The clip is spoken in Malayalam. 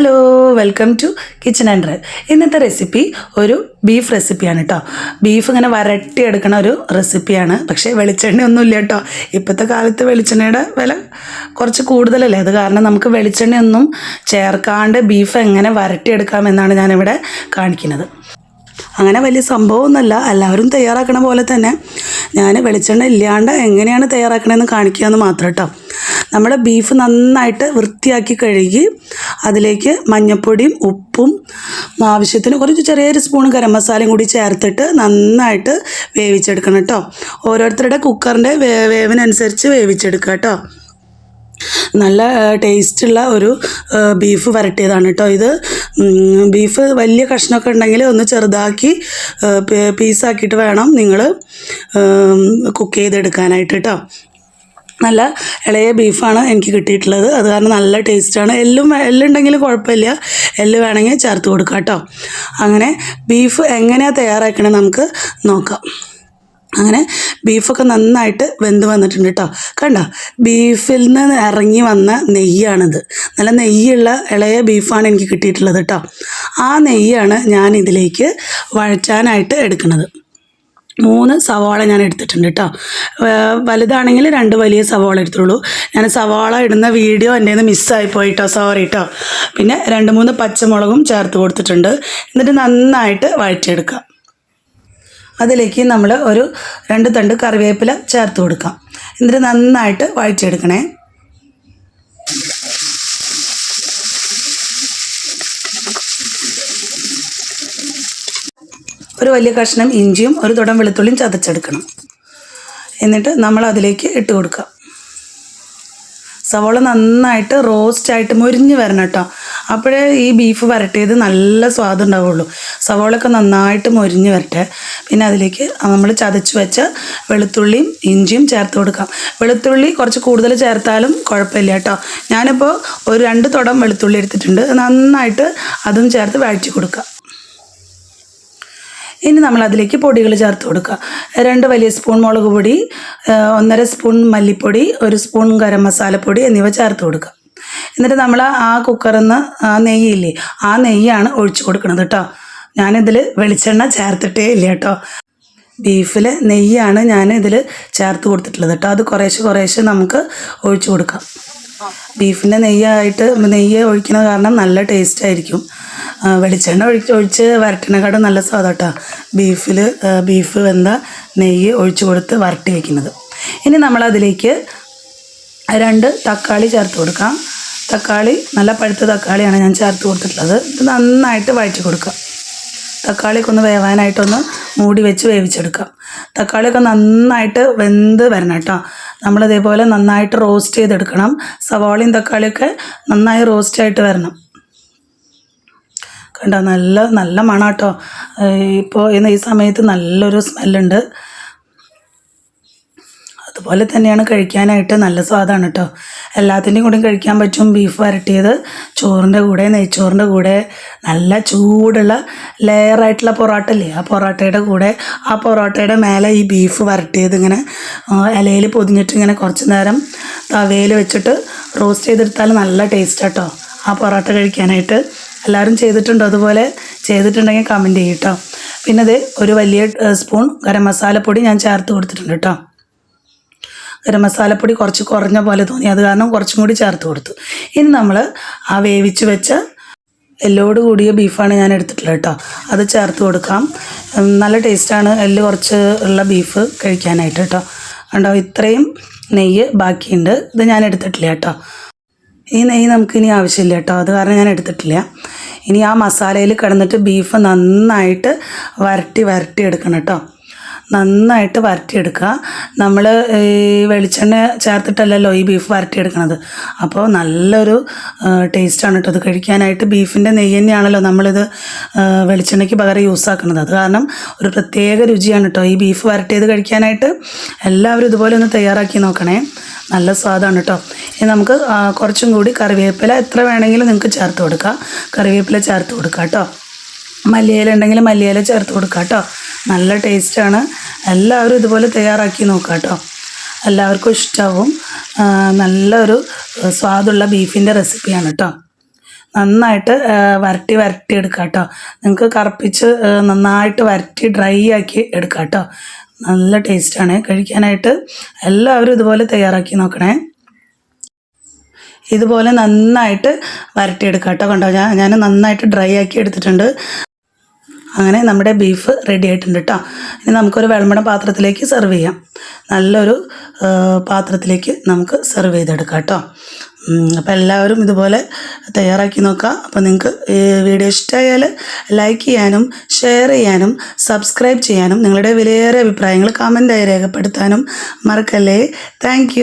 Hello welcome to kitchen and drive ഇന്നത്തെ റെസിപ്പി ഒരു ബീഫ് റെസിപ്പിയാണ് കേട്ടോ ബീഫ് ഇങ്ങനെ വരട്ടി എടുക്കണ ഒരു റെസിപ്പിയാണ് പക്ഷേ വെളിച്ചെണ്ണ ഒന്നുമില്ല കേട്ടോ ഇപ്പോഴത്തെ കാലത്ത് വെളിച്ചെണ്ണയുടെ വില കുറച്ച് കൂടുതലല്ലേ? അത് കാരണം നമുക്ക് വെളിച്ചെണ്ണയൊന്നും ചേർക്കാണ്ട് ബീഫ് എങ്ങനെ വരട്ടിയെടുക്കാമെന്നാണ് ഞാനിവിടെ കാണിക്കുന്നത്. അങ്ങനെ വലിയ സംഭവമൊന്നുമല്ല. എല്ലാവരും തയ്യാറാക്കണ പോലെ തന്നെ ഞാൻ വെളിച്ചെണ്ണ ഇല്ലാണ്ട് എങ്ങനെയാണ് തയ്യാറാക്കണമെന്ന് കാണിക്കുക എന്ന് മാത്രം കേട്ടോ നമ്മുടെ ബീഫ് നന്നായിട്ട് വൃത്തിയാക്കി കഴുകി അതിലേക്ക് മഞ്ഞൾപ്പൊടിയും ഉപ്പും ആവശ്യത്തിന് കുറച്ച് ചെറിയൊരു സ്പൂൺ ഗരം മസാലയും കൂടി ചേർത്തിട്ട് നന്നായിട്ട് വേവിച്ചെടുക്കണം കേട്ടോ. ഓരോരുത്തരുടെ കുക്കറിന്റെ വേവിനനുസരിച്ച് വേവിച്ചെടുക്കുക കേട്ടോ. നല്ല ടേസ്റ്റുള്ള ഒരു ബീഫ് വരട്ടിയതാണ് കേട്ടോ ഇത്. ബീഫ് വലിയ കഷ്ണമൊക്കെ ഉണ്ടെങ്കിൽ ഒന്ന് ചെറുതാക്കി പീസാക്കിയിട്ട് വേണം നിങ്ങൾ കുക്ക് ചെയ്തെടുക്കാനായിട്ട് കേട്ടോ. നല്ല ഇളയ ബീഫാണ് എനിക്ക് കിട്ടിയിട്ടുള്ളത്. അത് കാരണം നല്ല ടേസ്റ്റാണ്. എല്ലും എല്ലുണ്ടെങ്കിലും കുഴപ്പമില്ല. എല്ല് വേണമെങ്കിൽ ചേർത്ത് കൊടുക്കാം കേട്ടോ. അങ്ങനെ ബീഫ് എങ്ങനെയാണ് തയ്യാറാക്കണേ നമുക്ക് നോക്കാം. അങ്ങനെ ബീഫൊക്കെ നന്നായിട്ട് വെന്ത് വന്നിട്ടുണ്ട് കേട്ടോ. കണ്ട? ബീഫിൽ നിന്ന് ഇറങ്ങി വന്ന നെയ്യാണിത്. നല്ല നെയ്യുള്ള ഇളയ ബീഫാണ് എനിക്ക് കിട്ടിയിട്ടുള്ളത് കേട്ടോ. ആ നെയ്യാണ് ഞാൻ ഇതിലേക്ക് വഴറ്റാനായിട്ട് എടുക്കുന്നത്. മൂന്ന് സവാള ഞാൻ എടുത്തിട്ടുണ്ട് കേട്ടോ വലുതാണെങ്കിൽ രണ്ട് വലിയ സവാള എടുത്തുള്ളൂ ഞാൻ സവാള ഇടുന്ന വീഡിയോ എന്റെ നിന്ന് മിസ്സായി പോയി കേട്ടോ സോറി കേട്ടോ പിന്നെ രണ്ട് മൂന്ന് പച്ചമുളകും ചേർത്ത് കൊടുത്തിട്ടുണ്ട്. എന്നിട്ട് നന്നായിട്ട് വഴറ്റിയെടുക്കുക അതിലേക്ക് നമ്മൾ ഒരു രണ്ട് തണ്ട് കറിവേപ്പില ചേർത്ത് കൊടുക്കാം. എന്നിട്ട് നന്നായിട്ട് വഴറ്റിയെടുക്കണേ. ഒരു വലിയ കഷ്ണം ഇഞ്ചിയും ഒരു തുടം വെളുത്തുള്ളിയും ചതച്ചെടുക്കണം. എന്നിട്ട് നമ്മൾ അതിലേക്ക് ഇട്ട് കൊടുക്കുക. സവോള നന്നായിട്ട് റോസ്റ്റ് ആയിട്ട് മുരിഞ്ഞ് വരണം കേട്ടോ. അപ്പോഴേ ഈ ബീഫ് വരട്ടിയത് നല്ല സ്വാദുണ്ടാവുള്ളൂ സവോളയൊക്കെ നന്നായിട്ട് മുരിഞ്ഞ് വരട്ടെ. പിന്നെ അതിലേക്ക് നമ്മൾ ചതച്ച് വെച്ച വെളുത്തുള്ളിയും ഇഞ്ചിയും ചേർത്ത് കൊടുക്കാം. വെളുത്തുള്ളി കുറച്ച് കൂടുതൽ ചേർത്താലും കുഴപ്പമില്ല കേട്ടോ. ഞാനിപ്പോൾ ഒരു രണ്ട് തുടം വെളുത്തുള്ളി എടുത്തിട്ടുണ്ട്. നന്നായിട്ട് അതും ചേർത്ത് വഴറ്റി കൊടുക്കാം. ഇനി നമ്മൾ അതിലേക്ക് പൊടികൾ ചേർത്ത് കൊടുക്കുക. രണ്ട് വലിയ സ്പൂൺ മുളക് പൊടി ഒന്നര സ്പൂൺ മല്ലിപ്പൊടി ഒരു സ്പൂൺ ഗരം മസാലപ്പൊടി എന്നിവ ചേർത്ത് കൊടുക്കുക. എന്നിട്ട് നമ്മൾ ആ കുക്കറിൽ നിന്ന് ആ നെയ്യില്ലേ ആ നെയ്യാണ് ഒഴിച്ചു കൊടുക്കുന്നത് കേട്ടോ ഞാനിതിൽ വെളിച്ചെണ്ണ ചേർത്തിട്ടേ ഇല്ല കേട്ടോ ബീഫിൽ നെയ്യാണ് ഞാൻ ഇതിൽ ചേർത്ത് കൊടുത്തിട്ടുള്ളത് കേട്ടോ അത് കുറേശ്ശെ കുറേശ്ശെ നമുക്ക് ഒഴിച്ചു കൊടുക്കാം. ബീഫിന്റെ നെയ്യായിട്ട് നെയ്യ് ഒഴിക്കുന്ന കാരണം നല്ല ടേസ്റ്റ് ആയിരിക്കും. വെളിച്ചെണ്ണ ഒഴിച്ച് ഒഴിച്ച് വരട്ടിനെക്കാട്ടും നല്ല സ്വാദം കേട്ടോ ബീഫിൽ ബീഫ് വെന്ത നെയ്യ് ഒഴിച്ചു കൊടുത്ത് വരട്ടി വയ്ക്കുന്നത് ഇനി നമ്മളതിലേക്ക് രണ്ട് തക്കാളി ചേർത്ത് കൊടുക്കാം. തക്കാളി നല്ല പഴുത്ത തക്കാളിയാണ് ഞാൻ ചേർത്ത് കൊടുത്തിട്ടുള്ളത്. ഇത് നന്നായിട്ട് വഴറ്റി കൊടുക്കാം. തക്കാളിയൊക്കെ ഒന്ന് വേവാനായിട്ടൊന്ന് മൂടി വെച്ച് വേവിച്ചെടുക്കാം. തക്കാളിയൊക്കെ നന്നായിട്ട് വെന്ത് വരണം കേട്ടോ. നമ്മളിതേപോലെ നന്നായിട്ട് റോസ്റ്റ് ചെയ്തെടുക്കണം. സവാളയും തക്കാളിയൊക്കെ നന്നായി റോസ്റ്റ് ആയിട്ട് വരണം. കണ്ടോ? നല്ല നല്ല മണം കേട്ടോ ഇപ്പോൾ ഈ സമയത്ത് നല്ലൊരു സ്മെല്ലുണ്ട് അതുപോലെ തന്നെയാണ് കഴിക്കാനായിട്ട് നല്ല സ്വാദാണ് കേട്ടോ എല്ലാത്തിന്റെയും കൂടെയും കഴിക്കാൻ പറ്റും ബീഫ് വരട്ടിയത് ചോറിന്റെ കൂടെ നെയ്ച്ചോറിന്റെ കൂടെ നല്ല ചൂടുള്ള ലെയറായിട്ടുള്ള പൊറോട്ട ഇല്ലേ ആ പൊറോട്ടയുടെ കൂടെ ആ പൊറോട്ടയുടെ മേലെ ഈ ബീഫ് വരട്ടിയത് ഇങ്ങനെ ഇലയിൽ പൊതിഞ്ഞിട്ട് ഇങ്ങനെ കുറച്ച് നേരം തവയിൽ വെച്ചിട്ട് റോസ്റ്റ് ചെയ്തെടുത്താൽ നല്ല ടേസ്റ്റ് കേട്ടോ ആ പൊറോട്ട കഴിക്കാനായിട്ട് എല്ലാവരും ചെയ്തിട്ടുണ്ടോ? അതുപോലെ ചെയ്തിട്ടുണ്ടെങ്കിൽ കമന്റ് ചെയ്യും കേട്ടോ പിന്നെ ഇത് ഒരു വലിയ സ്പൂൺ ഗരം മസാലപ്പൊടി ഞാൻ ചേർത്ത് കൊടുത്തിട്ടുണ്ട് കേട്ടോ ഗരം മസാലപ്പൊടി കുറച്ച് കുറഞ്ഞ പോലെ തോന്നി. അത് കാരണം കുറച്ചും കൂടി ചേർത്ത് കൊടുത്തു. ഇനി നമ്മൾ ആ വേവിച്ച് വെച്ച എല്ലോട് കൂടിയ ബീഫാണ് ഞാൻ എടുത്തിട്ടുള്ളത് കേട്ടോ. അത് ചേർത്ത് കൊടുക്കാം. നല്ല ടേസ്റ്റാണ് എല്ല് കുറച്ച് ഉള്ള ബീഫ് കഴിക്കാനായിട്ട് കേട്ടോ. കണ്ടോ? ഇത്രയും നെയ്യ് ബാക്കിയുണ്ട്. ഇത് ഞാൻ എടുത്തിട്ടില്ല കേട്ടോ. ഈ നെയ്യ് നമുക്ക് ഇനി ആവശ്യമില്ല കേട്ടോ. അത് കാരണം ഞാൻ എടുത്തിട്ടില്ല. ഇനി ആ മസാലയിൽ കിടന്നിട്ട് ബീഫ് നന്നായിട്ട് വരട്ടി വരട്ടി എടുക്കണം കേട്ടോ. നന്നായിട്ട് വരട്ടിയെടുക്കുക. നമ്മൾ ഈ വെളിച്ചെണ്ണ ചേർത്തിട്ടല്ലല്ലോ ഈ ബീഫ് വരട്ടിയെടുക്കണത്. അപ്പോൾ നല്ലൊരു ടേസ്റ്റാണ് കേട്ടോ അത് കഴിക്കാനായിട്ട് ബീഫിന്റെ നെയ്യ് തന്നെയാണല്ലോ നമ്മളിത് വെളിച്ചെണ്ണയ്ക്ക് പകരം യൂസ് ആക്കുന്നത്. അത് കാരണം ഒരു പ്രത്യേക രുചിയാണ് കേട്ടോ ഈ ബീഫ് വരട്ടിയത് കഴിക്കാനായിട്ട്. എല്ലാവരും ഇതുപോലെ ഒന്ന് തയ്യാറാക്കി നോക്കണേ. നല്ല സ്വാദാണ് കേട്ടോ ഇനി നമുക്ക് കുറച്ചും കൂടി കറിവേപ്പില എത്ര വേണമെങ്കിലും നിങ്ങൾക്ക് ചേർത്ത് കൊടുക്കാം. കറിവേപ്പില ചേർത്ത് കൊടുക്കാം കേട്ടോ മല്ലിയില ഉണ്ടെങ്കിൽ മല്ലിയില ചേർത്ത് കൊടുക്കാം കേട്ടോ നല്ല ടേസ്റ്റാണ്. എല്ലാവരും ഇതുപോലെ തയ്യാറാക്കി നോക്കാം കേട്ടോ എല്ലാവർക്കും ഇഷ്ടമാവും നല്ലൊരു സ്വാദുള്ള ബീഫിന്റെ റെസിപ്പിയാണ് കേട്ടോ നന്നായിട്ട് വരട്ടി വരട്ടി എടുക്കാം കേട്ടോ നിങ്ങൾക്ക് കറുപ്പിച്ച് നന്നായിട്ട് വരട്ടി ഡ്രൈ ആക്കി എടുക്കാം കേട്ടോ നല്ല ടേസ്റ്റാണ്. കഴിക്കാനായിട്ട് എല്ലാവരും ഇതുപോലെ തയ്യാറാക്കി നോക്കണേ. ഇതുപോലെ നന്നായിട്ട് വരട്ടിയെടുക്കാം കേട്ടോ കണ്ടോ? ഞാൻ ഞാൻ നന്നായിട്ട് ഡ്രൈ ആക്കി എടുത്തിട്ടുണ്ട്. അങ്ങനെ നമ്മുടെ ബീഫ് റെഡി ആയിട്ടുണ്ട് കേട്ടോ ഇനി നമുക്കൊരു വെള്ളമണ പാത്രത്തിലേക്ക് സെർവ് ചെയ്യാം. നല്ലൊരു പാത്രത്തിലേക്ക് നമുക്ക് സെർവ് ചെയ്തെടുക്കാം കേട്ടോ അപ്പോൾ എല്ലാവരും ഇതുപോലെ തയ്യാറാക്കി നോക്കുക അപ്പോൾ നിങ്ങൾക്ക് വീഡിയോ ഇഷ്ടമായാൽ ലൈക്ക് ചെയ്യാനും ഷെയർ ചെയ്യാനും സബ്സ്ക്രൈബ് ചെയ്യാനും നിങ്ങളുടെ വിലയേറെ അഭിപ്രായങ്ങൾ കമന്റായി രേഖപ്പെടുത്താനും മറക്കല്ലേ. താങ്ക്